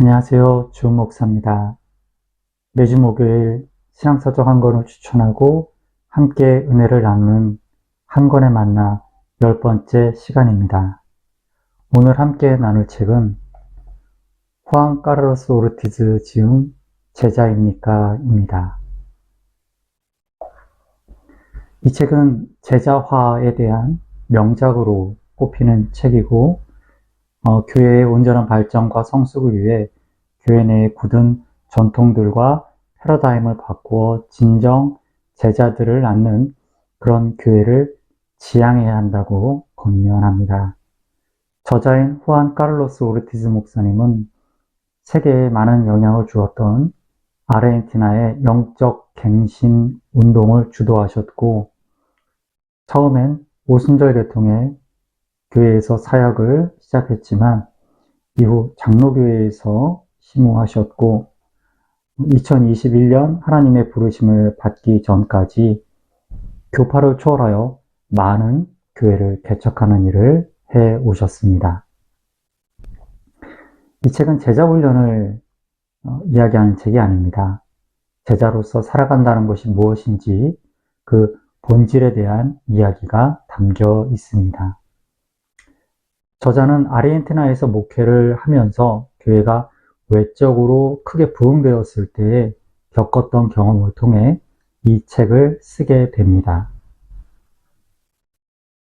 안녕하세요. 주목사입니다. 매주 목요일 신앙서적 한 권을 추천하고 함께 은혜를 나누는 한 권의 만나 열 번째 시간입니다. 오늘 함께 나눌 책은 후안 까르로스 오르티즈 지음 제자입니까? 입니다. 이 책은 제자화에 대한 명작으로 꼽히는 책이고 어, 교회의 온전한 발전과 성숙을 위해 교회 내의 굳은 전통들과 패러다임을 바꾸어 진정 제자들을 낳는 그런 교회를 지향해야 한다고 권면합니다. 저자인 후안 카를로스 오르티즈 목사님은 세계에 많은 영향을 주었던 아르헨티나의 영적 갱신 운동을 주도하셨고 처음엔 오순절 계통의 교회에서 사역을 시작했지만 이후 장로교회에서 심호하셨고 2021년 하나님의 부르심을 받기 전까지 교파를 초월하여 많은 교회를 개척하는 일을 해 오셨습니다. 이 책은 제자 훈련을 어, 이야기하는 책이 아닙니다. 제자로서 살아간다는 것이 무엇인지 그 본질에 대한 이야기가 담겨 있습니다. 저자는 아르헨티나에서 목회를 하면서 교회가 외적으로 크게 부흥되었을 때에 겪었던 경험을 통해 이 책을 쓰게 됩니다.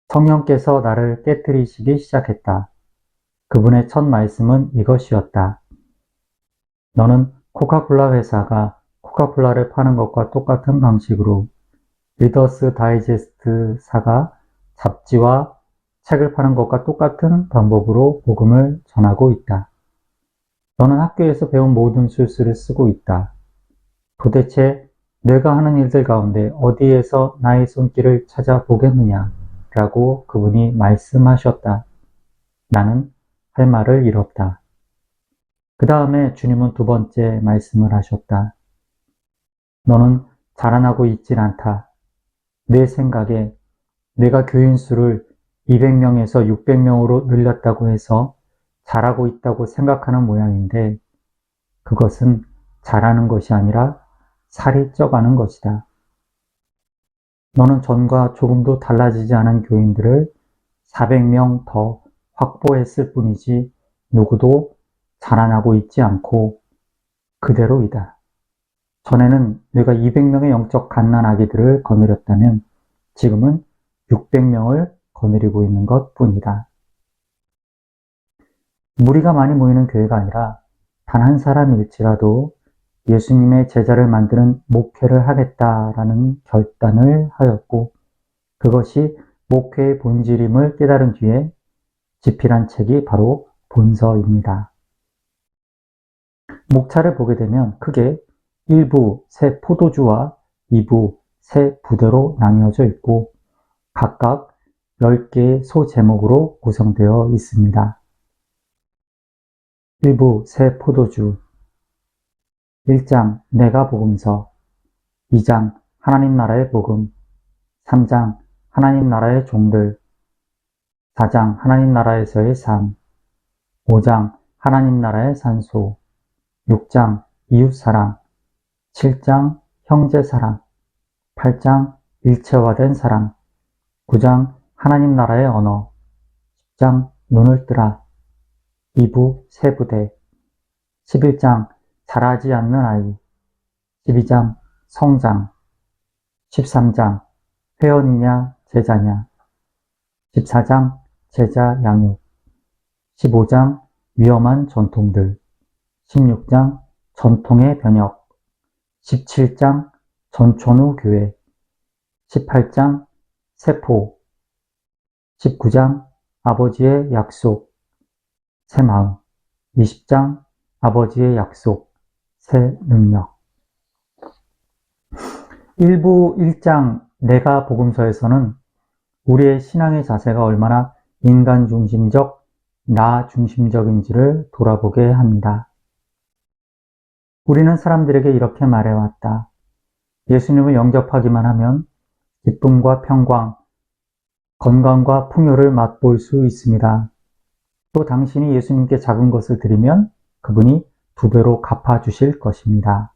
성령께서 나를 깨뜨리시기 시작했다. 그분의 첫 말씀은 이것이었다. 너는 코카콜라 회사가 코카콜라를 파는 것과 똑같은 방식으로 리더스 다이제스트사가 잡지와 책을 파는 것과 똑같은 방법으로 복음을 전하고 있다. 너는 학교에서 배운 모든 술수를 쓰고 있다. 도대체 내가 하는 일들 가운데 어디에서 나의 손길을 찾아보겠느냐? 라고 그분이 말씀하셨다. 나는 할 말을 잃었다. 그 다음에 주님은 두 번째 말씀을 하셨다. 너는 자라나고 있진 않다. 내 생각에 내가 교인 수를 200명에서 600명으로 늘렸다고 해서 잘하고 있다고 생각하는 모양인데 그것은 잘하는 것이 아니라 살이 쪄가는 것이다. 너는 전과 조금도 달라지지 않은 교인들을 400명 더 확보했을 뿐이지 누구도 자라나고 있지 않고 그대로이다. 전에는 내가 200명의 영적 갓난 아기들을 거느렸다면 지금은 600명을 거느리고 있는 것 뿐이다. 무리가 많이 모이는 교회가 아니라 단 한 사람일지라도 예수님의 제자를 만드는 목회를 하겠다라는 결단을 하였고 그것이 목회의 본질임을 깨달은 뒤에 집필한 책이 바로 본서입니다. 목차를 보게 되면 크게 1부 새 포도주와 2부 새 부대로 나뉘어져 있고 각각 10개의 소제목으로 구성되어 있습니다. 1부 새 포도주. 1장 내가 복음서. 2장 하나님 나라의 복음. 3장 하나님 나라의 종들. 4장 하나님 나라에서의 삶. 5장 하나님 나라의 산소. 6장 이웃사랑. 7장 형제사랑. 8장 일체화된 사랑. 9장 하나님 나라의 언어. 10장 눈을 뜨라. 2부 세부대. 11장 자라지 않는 아이. 12장 성장. 13장 회원이냐 제자냐. 14장 제자 양육. 15장 위험한 전통들. 16장 전통의 변혁. 17장 전촌후 교회. 18장 세포 19장 아버지의 약속 새 마음 20장 아버지의 약속 새 능력 1부 1장 내가 복음서에서는 우리의 신앙의 자세가 얼마나 인간 중심적, 나 중심적인지를 돌아보게 합니다. 우리는 사람들에게 이렇게 말해왔다. 예수님을 영접하기만 하면 기쁨과 평강, 건강과 풍요를 맛볼 수 있습니다. 또 당신이 예수님께 작은 것을 드리면 그분이 두 배로 갚아주실 것입니다.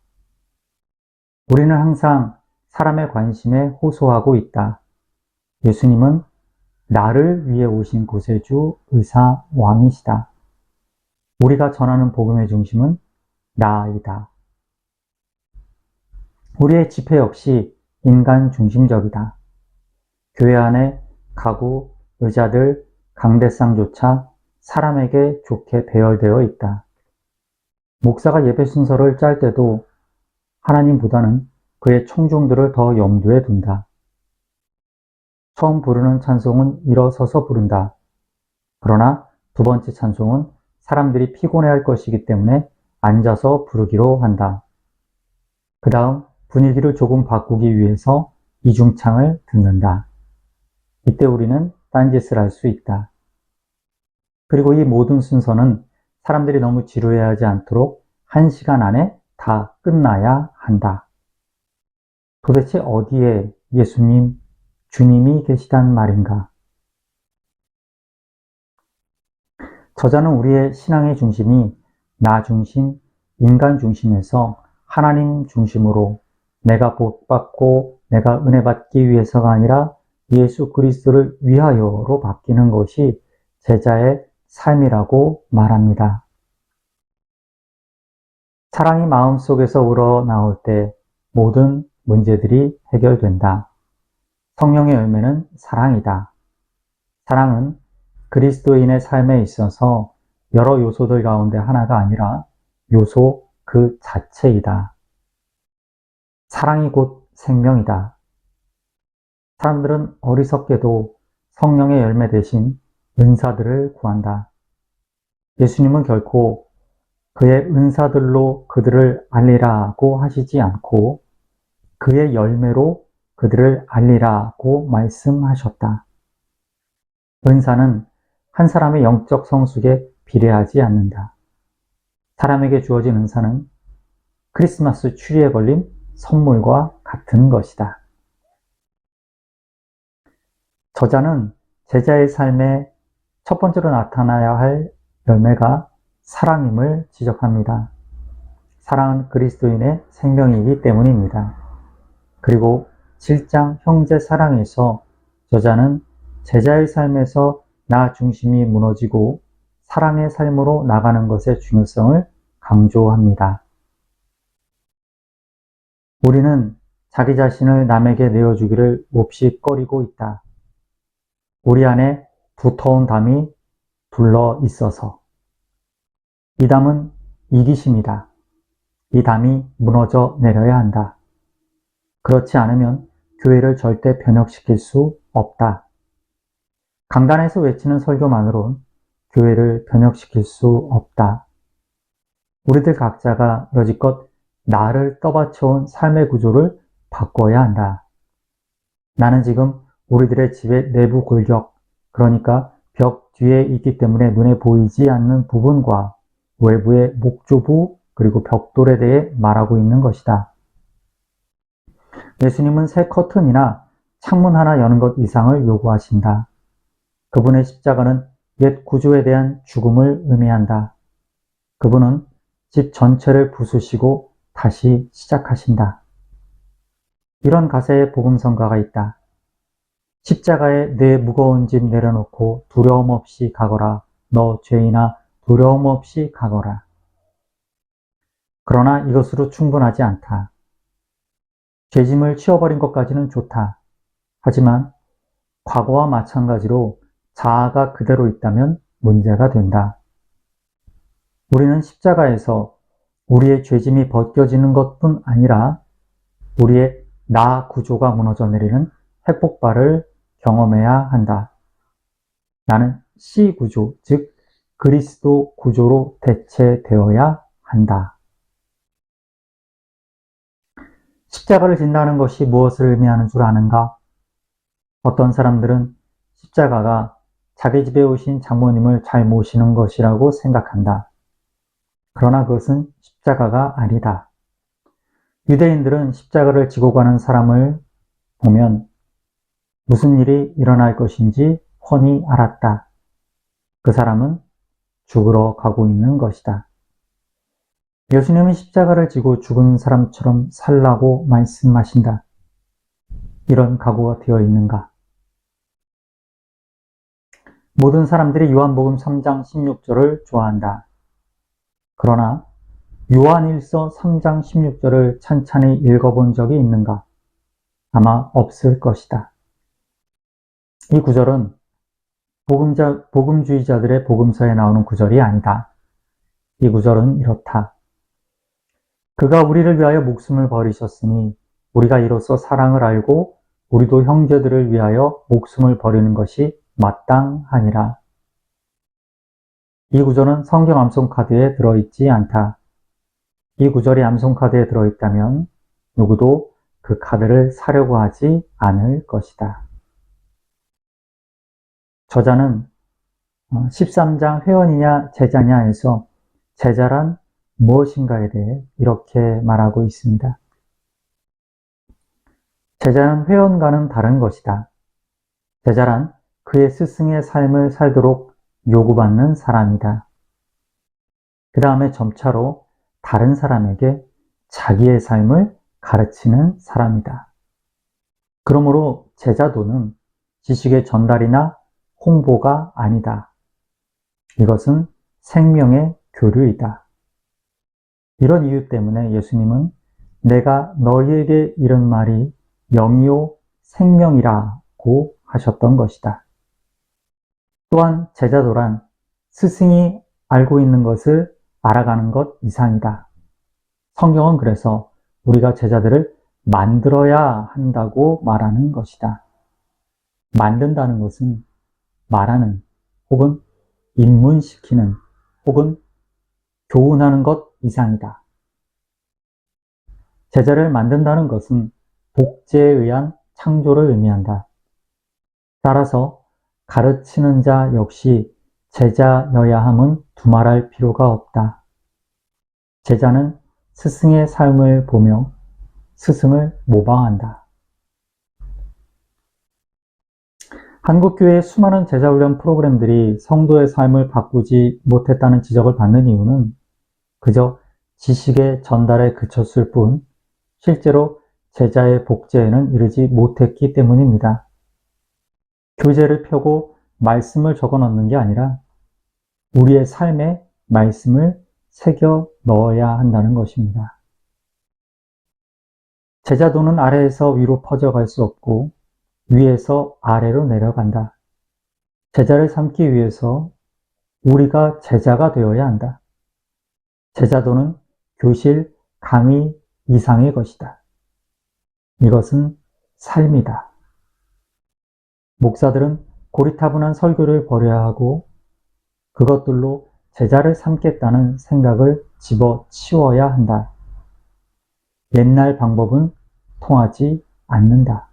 우리는 항상 사람의 관심에 호소하고 있다. 예수님은 나를 위해 오신 구세주 의사 왕이시다. 우리가 전하는 복음의 중심은 나이다. 우리의 집회 역시 인간 중심적이다. 교회 안에 가구, 의자들, 강대상조차 사람에게 좋게 배열되어 있다. 목사가 예배 순서를 짤 때도 하나님보다는 그의 청중들을 더 염두에 둔다. 처음 부르는 찬송은 일어서서 부른다. 그러나 두 번째 찬송은 사람들이 피곤해 할 것이기 때문에 앉아서 부르기로 한다. 그 다음 분위기를 조금 바꾸기 위해서 이중창을 듣는다. 이때 우리는 딴짓을 할 수 있다. 그리고 이 모든 순서는 사람들이 너무 지루해하지 않도록 한 시간 안에 다 끝나야 한다. 도대체 어디에 예수님, 주님이 계시단 말인가? 저자는 우리의 신앙의 중심이 나 중심, 인간 중심에서 하나님 중심으로 내가 복받고 내가 은혜 받기 위해서가 아니라 예수 그리스도를 위하여로 바뀌는 것이 제자의 삶이라고 말합니다. 사랑이 마음속에서 우러나올 때 모든 문제들이 해결된다. 성령의 열매는 사랑이다. 사랑은 그리스도인의 삶에 있어서 여러 요소들 가운데 하나가 아니라 요소 그 자체이다. 사랑이 곧 생명이다. 사람들은 어리석게도 성령의 열매 대신 은사들을 구한다. 예수님은 결코 그의 은사들로 그들을 알리라고 하시지 않고 그의 열매로 그들을 알리라고 말씀하셨다. 은사는 한 사람의 영적 성숙에 비례하지 않는다. 사람에게 주어진 은사는 크리스마스 추리에 걸린 선물과 같은 것이다. 저자는 제자의 삶에 첫 번째로 나타나야 할 열매가 사랑임을 지적합니다. 사랑은 그리스도인의 생명이기 때문입니다. 그리고 7장 형제 사랑에서 저자는 제자의 삶에서 나 중심이 무너지고 사랑의 삶으로 나가는 것의 중요성을 강조합니다. 우리는 자기 자신을 남에게 내어주기를 몹시 꺼리고 있다. 우리 안에 두터운 담이 둘러 있어서 이 담은 이기심이다. 이 담이 무너져 내려야 한다. 그렇지 않으면 교회를 절대 변혁시킬 수 없다. 강단에서 외치는 설교만으론 교회를 변혁시킬 수 없다. 우리들 각자가 여지껏 나를 떠받쳐온 삶의 구조를 바꿔야 한다. 나는 지금 우리들의 집의 내부 골격, 그러니까 벽 뒤에 있기 때문에 눈에 보이지 않는 부분과 외부의 목조부 그리고 벽돌에 대해 말하고 있는 것이다. 예수님은 새 커튼이나 창문 하나 여는 것 이상을 요구하신다. 그분의 십자가는 옛 구조에 대한 죽음을 의미한다. 그분은 집 전체를 부수시고 다시 시작하신다. 이런 가사의 복음성가가 있다. 십자가에 내 무거운 짐 내려놓고 두려움 없이 가거라. 너 죄인아 두려움 없이 가거라. 그러나 이것으로 충분하지 않다. 죄짐을 치워버린 것까지는 좋다. 하지만 과거와 마찬가지로 자아가 그대로 있다면 문제가 된다. 우리는 십자가에서 우리의 죄짐이 벗겨지는 것뿐 아니라 우리의 나 구조가 무너져 내리는 회복발을 경험해야 한다. 나는 C 구조, 즉 그리스도 구조로 대체되어야 한다. 십자가를 진다는 것이 무엇을 의미하는 줄 아는가? 어떤 사람들은 십자가가 자기 집에 오신 장모님을 잘 모시는 것이라고 생각한다. 그러나 그것은 십자가가 아니다. 유대인들은 십자가를 지고 가는 사람을 보면 무슨 일이 일어날 것인지 훤히 알았다. 그 사람은 죽으러 가고 있는 것이다. 예수님은 십자가를 지고 죽은 사람처럼 살라고 말씀하신다. 이런 각오가 되어 있는가? 모든 사람들이 요한복음 3장 16절을 좋아한다. 그러나 요한일서 3장 16절을 찬찬히 읽어본 적이 있는가? 아마 없을 것이다. 이 구절은 복음자, 복음주의자들의 복음서에 나오는 구절이 아니다. 이 구절은 이렇다. 그가 우리를 위하여 목숨을 버리셨으니 우리가 이로써 사랑을 알고 우리도 형제들을 위하여 목숨을 버리는 것이 마땅하니라. 이 구절은 성경 암송 카드에 들어있지 않다. 이 구절이 암송 카드에 들어있다면 누구도 그 카드를 사려고 하지 않을 것이다. 저자는 13장 어, 회원이냐 제자냐에서 제자란 무엇인가에 대해 이렇게 말하고 있습니다. 제자는 회원과는 다른 것이다. 제자란 그의 스승의 삶을 살도록 요구받는 사람이다. 그 다음에 점차로 다른 사람에게 자기의 삶을 가르치는 사람이다. 그러므로 제자도는 지식의 전달이나 홍보가 아니다. 이것은 생명의 교류이다. 이런 이유 때문에 예수님은 내가 너희에게 이런 말이 영이요 생명이라고 하셨던 것이다. 또한 제자도란 스승이 알고 있는 것을 알아가는 것 이상이다. 성경은 그래서 우리가 제자들을 만들어야 한다고 말하는 것이다. 만든다는 것은 말하는 혹은 입문시키는 혹은 교훈하는 것 이상이다. 제자를 만든다는 것은 복제에 의한 창조를 의미한다. 따라서 가르치는 자 역시 제자여야 함은 두말할 필요가 없다. 제자는 스승의 삶을 보며 스승을 모방한다. 한국교회의 수많은 제자훈련 프로그램들이 성도의 삶을 바꾸지 못했다는 지적을 받는 이유는 그저 지식의 전달에 그쳤을 뿐 실제로 제자의 복제에는 이르지 못했기 때문입니다. 교재를 펴고 말씀을 적어 넣는 게 아니라 우리의 삶에 말씀을 새겨 넣어야 한다는 것입니다. 제자도는 아래에서 위로 퍼져갈 수 없고 위에서 아래로 내려간다. 제자를 삼기 위해서 우리가 제자가 되어야 한다. 제자도는 교실, 강의 이상의 것이다. 이것은 삶이다. 목사들은 고리타분한 설교를 버려야 하고 그것들로 제자를 삼겠다는 생각을 집어 치워야 한다. 옛날 방법은 통하지 않는다.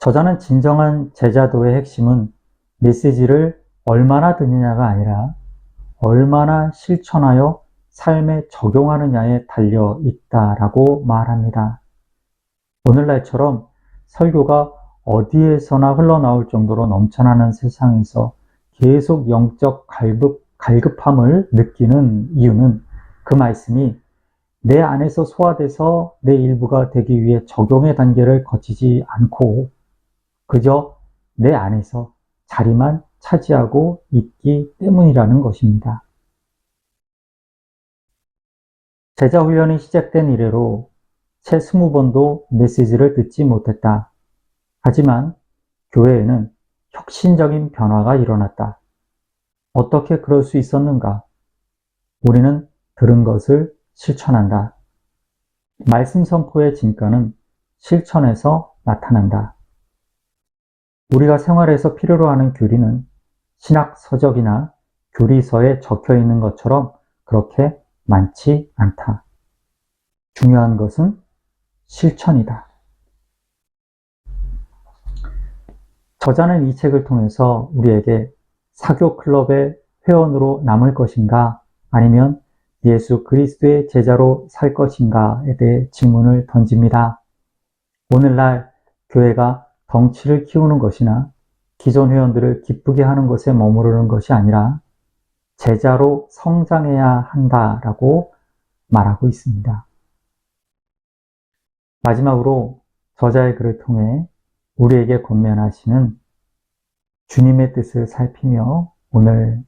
저자는 진정한 제자도의 핵심은 메시지를 얼마나 듣느냐가 아니라 얼마나 실천하여 삶에 적용하느냐에 달려 있다라고 말합니다. 오늘날처럼 설교가 어디에서나 흘러나올 정도로 넘쳐나는 세상에서 계속 영적 갈급, 갈급함을 느끼는 이유는 그 말씀이 내 안에서 소화돼서 내 일부가 되기 위해 적용의 단계를 거치지 않고 그저 내 안에서 자리만 차지하고 있기 때문이라는 것입니다. 제자 훈련이 시작된 이래로 채 20번도 메시지를 듣지 못했다. 하지만 교회에는 혁신적인 변화가 일어났다. 어떻게 그럴 수 있었는가? 우리는 들은 것을 실천한다. 말씀 선포의 진가는 실천에서 나타난다. 우리가 생활에서 필요로 하는 교리는 신학 서적이나 교리서에 적혀 있는 것처럼 그렇게 많지 않다. 중요한 것은 실천이다. 저자는 이 책을 통해서 우리에게 사교 클럽의 회원으로 남을 것인가 아니면 예수 그리스도의 제자로 살 것인가에 대해 질문을 던집니다. 오늘날 교회가 덩치를 키우는 것이나 기존 회원들을 기쁘게 하는 것에 머무르는 것이 아니라 제자로 성장해야 한다라고 말하고 있습니다. 마지막으로 저자의 글을 통해 우리에게 권면하시는 주님의 뜻을 살피며 오늘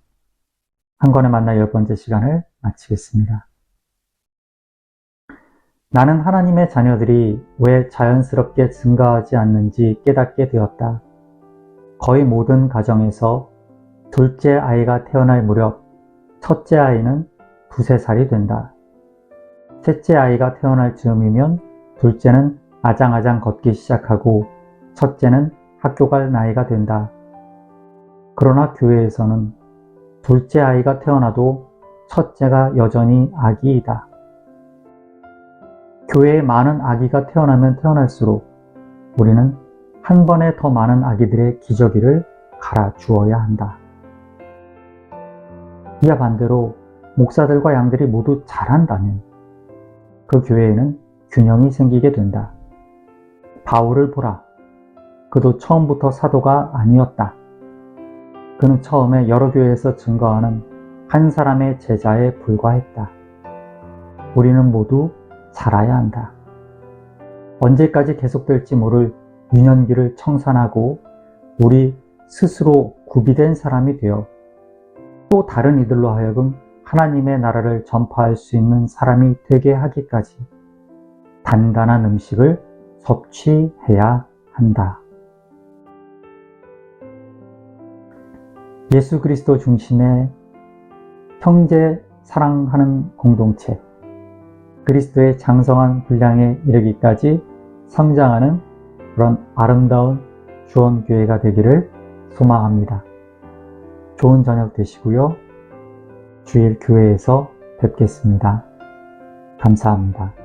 한 권에 만나 열 번째 시간을 마치겠습니다. 나는 하나님의 자녀들이 왜 자연스럽게 증가하지 않는지 깨닫게 되었다. 거의 모든 가정에서 둘째 아이가 태어날 무렵 첫째 아이는 두세 살이 된다. 셋째 아이가 태어날 즈음이면 둘째는 아장아장 걷기 시작하고 첫째는 학교 갈 나이가 된다. 그러나 교회에서는 둘째 아이가 태어나도 첫째가 여전히 아기이다. 교회에 많은 아기가 태어나면 태어날수록 우리는 한 번에 더 많은 아기들의 기저귀를 갈아 주어야 한다. 이와 반대로 목사들과 양들이 모두 잘한다면 그 교회에는 균형이 생기게 된다. 바울을 보라. 그도 처음부터 사도가 아니었다. 그는 처음에 여러 교회에서 증거하는 한 사람의 제자에 불과했다. 우리는 모두 살아야 한다. 언제까지 계속될지 모를 유년기를 청산하고 우리 스스로 구비된 사람이 되어 또 다른 이들로 하여금 하나님의 나라를 전파할 수 있는 사람이 되게 하기까지 단단한 음식을 섭취해야 한다. 예수 그리스도 중심의 형제 사랑하는 공동체, 그리스도의 장성한 분량에 이르기까지 성장하는 그런 아름다운 주원교회가 되기를 소망합니다. 좋은 저녁 되시고요. 주일 교회에서 뵙겠습니다. 감사합니다.